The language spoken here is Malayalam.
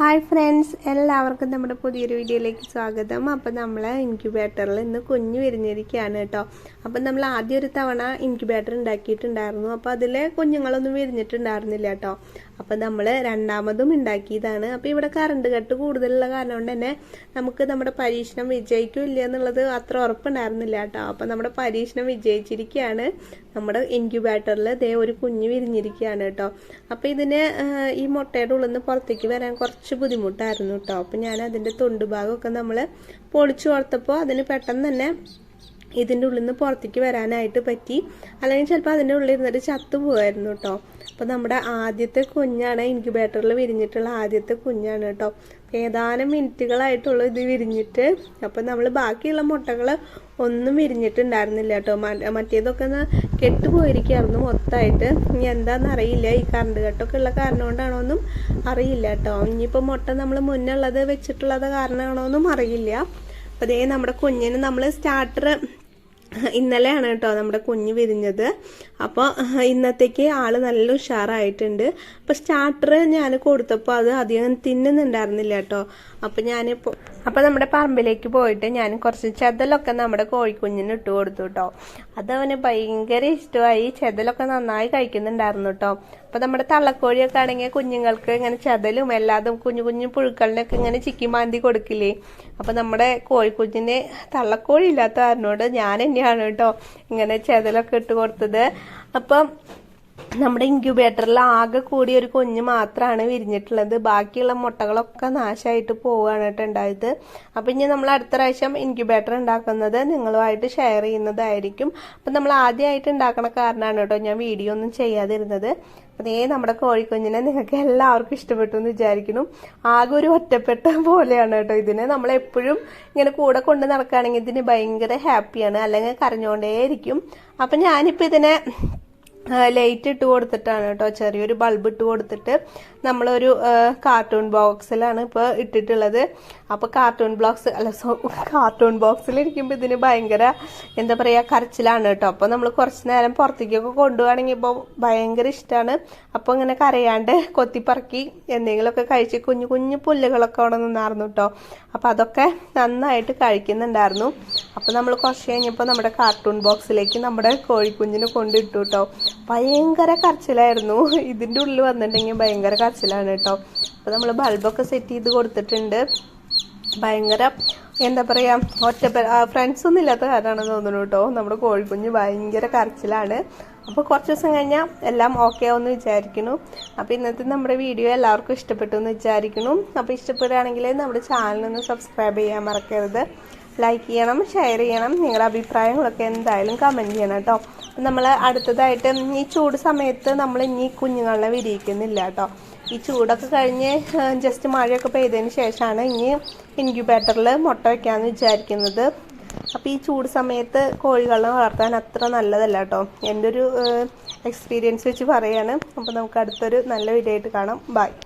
ഹായ് ഫ്രണ്ട്സ് എല്ലാവർക്കും നമ്മുടെ പുതിയൊരു വീഡിയോയിലേക്ക് സ്വാഗതം. അപ്പോൾ നമ്മൾ ഇൻക്യുബേറ്ററിൽ ഇന്ന് കുഞ്ഞു വിരിഞ്ഞിരിക്കുകയാണ് കേട്ടോ. അപ്പം നമ്മൾ ആദ്യം ഒരു തവണ ഇൻക്യുബേറ്റർ ഉണ്ടാക്കിയിട്ടുണ്ടായിരുന്നു. അപ്പോൾ അതിൽ കുഞ്ഞുങ്ങളൊന്നും വിരിഞ്ഞിട്ടുണ്ടായിരുന്നില്ല കേട്ടോ. അപ്പം നമ്മൾ രണ്ടാമതും ഉണ്ടാക്കിയതാണ്. അപ്പോൾ ഇവിടെ കറണ്ട് കട്ട് കൂടുതലുള്ള കാരണം കൊണ്ട് തന്നെ നമുക്ക് നമ്മുടെ പരീക്ഷണം വിജയിക്കും ഇല്ല എന്നുള്ളത് അത്ര ഉറപ്പുണ്ടായിരുന്നില്ല കേട്ടോ. അപ്പം നമ്മുടെ പരീക്ഷണം വിജയിച്ചിരിക്കുകയാണ് നമ്മുടെ ഇൻക്യുബേറ്ററിൽ ദേ ഒരു കുഞ്ഞ് വിരിഞ്ഞിരിക്കുകയാണ് കേട്ടോ. അപ്പോൾ ഇതിന് ഈ മുട്ടയുടെ ഉള്ളിൽ നിന്ന് പുറത്തേക്ക് വരാൻ കുറച്ച് ബുദ്ധിമുട്ടായിരുന്നു കേട്ടോ. അപ്പം ഞാൻ അതിന്റെ തൊണ്ടുഭാഗമൊക്കെ നമ്മൾ പൊളിച്ചു കൊടുത്തപ്പോൾ അതിന് പെട്ടെന്ന് തന്നെ ഇതിന്റെ ഉള്ളിൽ നിന്ന് പുറത്തേക്ക് വരാനായിട്ട് പറ്റി. അല്ലെങ്കിൽ ചിലപ്പോൾ അതിന്റെ ഉള്ളിൽ ഇരുന്നിട്ട് ചത്തു പോകുമായിരുന്നു കേട്ടോ അപ്പോൾ നമ്മുടെ ആദ്യത്തെ കുഞ്ഞാണ് ഇൻക്യുബേറ്ററിൽ വിരിഞ്ഞിട്ടുള്ള ആദ്യത്തെ കുഞ്ഞാണ് കേട്ടോ ഏതാനും മിനിറ്റുകളായിട്ടുള്ള ഇത് വിരിഞ്ഞിട്ട്. അപ്പം നമ്മൾ ബാക്കിയുള്ള മുട്ടകൾ ഒന്നും വിരിഞ്ഞിട്ടുണ്ടായിരുന്നില്ല കേട്ടോ മറ്റേതൊക്കെ ഒന്ന് കെട്ടുപോയിരിക്കുകയായിരുന്നു മൊത്തമായിട്ട്. ഇനി എന്താണെന്ന് അറിയില്ല. ഈ കറണ്ട് കെട്ടൊക്കെ ഉള്ള കാരണം കൊണ്ടാണോ ഒന്നും അറിയില്ല കേട്ടോ ഇനിയിപ്പോൾ മുട്ട നമ്മൾ മുന്നേ ഉള്ളത് വെച്ചിട്ടുള്ളത് കാരണമാണോ ഒന്നും അറിയില്ല. അപ്പോൾ അതേ നമ്മുടെ കുഞ്ഞിന് നമ്മൾ സ്റ്റാർട്ടർ ഇന്നലെയാണ് കേട്ടോ നമ്മുടെ കുഞ്ഞ് വിരിഞ്ഞത്. അപ്പോൾ ഇന്നത്തേക്ക് ആൾ നല്ല ഉഷാറായിട്ടുണ്ട്. അപ്പോൾ സ്റ്റാർട്ടർ ഞാൻ കൊടുത്തപ്പോൾ അത് അധികം തിന്നുന്നുണ്ടായിരുന്നില്ല കേട്ടോ. അപ്പോൾ ഞാനിപ്പോൾ അപ്പോൾ നമ്മുടെ പറമ്പിലേക്ക് പോയിട്ട് ഞാൻ കുറച്ച് ചെതലൊക്കെ നമ്മുടെ കോഴിക്കുഞ്ഞിന് ഇട്ട് കൊടുത്തു കേട്ടോ അതവന് ഭയങ്കര ഇഷ്ടമായി. ചെതലൊക്കെ നന്നായി കഴിക്കുന്നുണ്ടായിരുന്നു കേട്ടോ അപ്പോൾ നമ്മുടെ തള്ളക്കോഴിയൊക്കെ ആണെങ്കിൽ കുഞ്ഞുങ്ങൾക്ക് ഇങ്ങനെ ചെതലും എല്ലാതും കുഞ്ഞു കുഞ്ഞു പുഴുക്കളിനൊക്കെ ഇങ്ങനെ ചിക്കി മാന്തി കൊടുക്കില്ലേ? അപ്പോൾ നമ്മുടെ കോഴിക്കുഞ്ഞിന് തള്ളക്കോഴി ഇല്ലാത്ത കാരണോട് ഞാൻ തന്നെയാണ് കേട്ടോ ഇങ്ങനെ ചെതലൊക്കെ ഇട്ട് കൊടുത്തത്. അപ്പം നമ്മുടെ ഇൻക്യുബേറ്ററിൽ ആകെ കൂടി ഒരു കുഞ്ഞ് മാത്രമാണ് വിരിഞ്ഞിട്ടുള്ളത്. ബാക്കിയുള്ള മുട്ടകളൊക്കെ നാശമായിട്ട് പോവുകയാണ് കേട്ടോ ഉണ്ടായത്. അപ്പം ഇനി നമ്മൾ അടുത്ത പ്രാവശ്യം ഇൻക്യുബേറ്റർ ഉണ്ടാക്കുന്നത് നിങ്ങളുമായിട്ട് ഷെയർ ചെയ്യുന്നതായിരിക്കും. അപ്പം നമ്മൾ ആദ്യമായിട്ട് ഉണ്ടാക്കണ കാരണമാണ് കേട്ടോ ഞാൻ വീഡിയോ ഒന്നും ചെയ്യാതിരുന്നത്. അതേ നമ്മുടെ കോഴിക്കുഞ്ഞിനെ നിങ്ങൾക്ക് എല്ലാവർക്കും ഇഷ്ടപ്പെട്ടു എന്ന് വിചാരിക്കുന്നു. ആകെ ഒരു ഒറ്റപ്പെട്ട പോലെയാണ് കേട്ടോ ഇതിനെ. നമ്മൾ എപ്പോഴും ഇങ്ങനെ കൂടെ കൊണ്ട് നടക്കുകയാണെങ്കിൽ ഇതിന് ഭയങ്കര ഹാപ്പിയാണ് അല്ലെങ്കിൽ കരഞ്ഞുകൊണ്ടേയിരിക്കും. അപ്പം ഞാനിപ്പോൾ ഇതിനെ ലൈറ്റ് ഇട്ട് കൊടുത്തിട്ടാണ് കേട്ടോ ചെറിയൊരു ബൾബ് ഇട്ട് കൊടുത്തിട്ട് നമ്മളൊരു കാർട്ടൂൺ ബോക്സിലാണ് ഇപ്പോൾ ഇട്ടിട്ടുള്ളത്. അപ്പോൾ കാർട്ടൂൺ ബോക്സ് അല്ല സോ കാർട്ടൂൺ ബോക്സിൽ ഇരിക്കുമ്പോൾ ഇതിന് ഭയങ്കര എന്താ പറയുക കരച്ചിലാണ് കേട്ടോ. അപ്പോൾ നമ്മൾ കുറച്ച് നേരം പുറത്തേക്കൊക്കെ കൊണ്ടുപോകണമെങ്കിൽ ഇപ്പോൾ ഭയങ്കര ഇഷ്ടമാണ് അപ്പോൾ ഇങ്ങനെ കരയാണ്ട് കൊത്തിപ്പറക്കി എന്തെങ്കിലുമൊക്കെ കഴിച്ച് കുഞ്ഞു കുഞ്ഞു പുല്ലുകളൊക്കെ അവിടെ നിന്നായിരുന്നു കേട്ടോ. അപ്പോൾ അതൊക്കെ നന്നായിട്ട് കഴിക്കുന്നുണ്ടായിരുന്നു. അപ്പോൾ നമ്മൾ കുറച്ച് കഴിഞ്ഞപ്പോൾ നമ്മുടെ കാർട്ടൂൺ ബോക്സിലേക്ക് നമ്മുടെ കോഴിക്കുഞ്ഞിനെ കൊണ്ടിട്ടു കേട്ടോ. ഭയങ്കര കരച്ചിലായിരുന്നു. ഇതിന്റെ ഉള്ളിൽ വന്നിട്ടുണ്ടെങ്കിൽ ഭയങ്കര കരച്ചിലാണ് കേട്ടോ. അപ്പോൾ നമ്മൾ ബൾബൊക്കെ സെറ്റ് ചെയ്ത് കൊടുത്തിട്ടുണ്ട്. ഭയങ്കര എന്താ പറയുക ഒറ്റ ഫ്രണ്ട്സ് ഒന്നും ഇല്ലാത്ത കാരണമാണെന്ന് തോന്നുന്നു കേട്ടോ. നമ്മുടെ കോഴിക്കുഞ്ഞ് ഭയങ്കര കരച്ചിലാണ്. അപ്പോൾ കുറച്ച് ദിവസം കഴിഞ്ഞാൽ എല്ലാം ഓക്കെ ആവുമെന്ന് വിചാരിക്കുന്നു. അപ്പോൾ ഇന്നത്തെ നമ്മുടെ വീഡിയോ എല്ലാവർക്കും ഇഷ്ടപ്പെട്ടു എന്ന് വിചാരിക്കുന്നു. അപ്പോൾ ഇഷ്ടപ്പെടുകയാണെങ്കിൽ നമ്മുടെ ചാനലൊന്ന് സബ്സ്ക്രൈബ് ചെയ്യാൻ മറക്കരുത്. ലൈക്ക് ചെയ്യണം ഷെയർ ചെയ്യണം. നിങ്ങളുടെ അഭിപ്രായങ്ങളൊക്കെ എന്തായാലും കമന്റ് ചെയ്യണം കേട്ടോ. നമ്മൾ അടുത്തതായിട്ട് ഈ ചൂട് സമയത്ത് നമ്മൾ ഇനി കുഞ്ഞുങ്ങളെ വിരിയിക്കുന്നില്ല കേട്ടോ. ഈ ചൂടൊക്കെ കഴിഞ്ഞ് ജസ്റ്റ് മഴയൊക്കെ പെയ്തതിന് ശേഷമാണ് ഇനി ഇൻക്യുബേറ്ററിൽ മുട്ട വയ്ക്കാമെന്ന് വിചാരിക്കുന്നത്. അപ്പോൾ ഈ ചൂട് സമയത്ത് കോഴികളെ വളർത്താൻ അത്ര നല്ലതല്ല കേട്ടോ. എന്റെ ഒരു എക്സ്പീരിയൻസ് വെച്ച് പറയാണ്. അപ്പോൾ നമുക്ക് അടുത്തൊരു നല്ല വീഡിയോ ആയിട്ട് കാണാം. ബൈ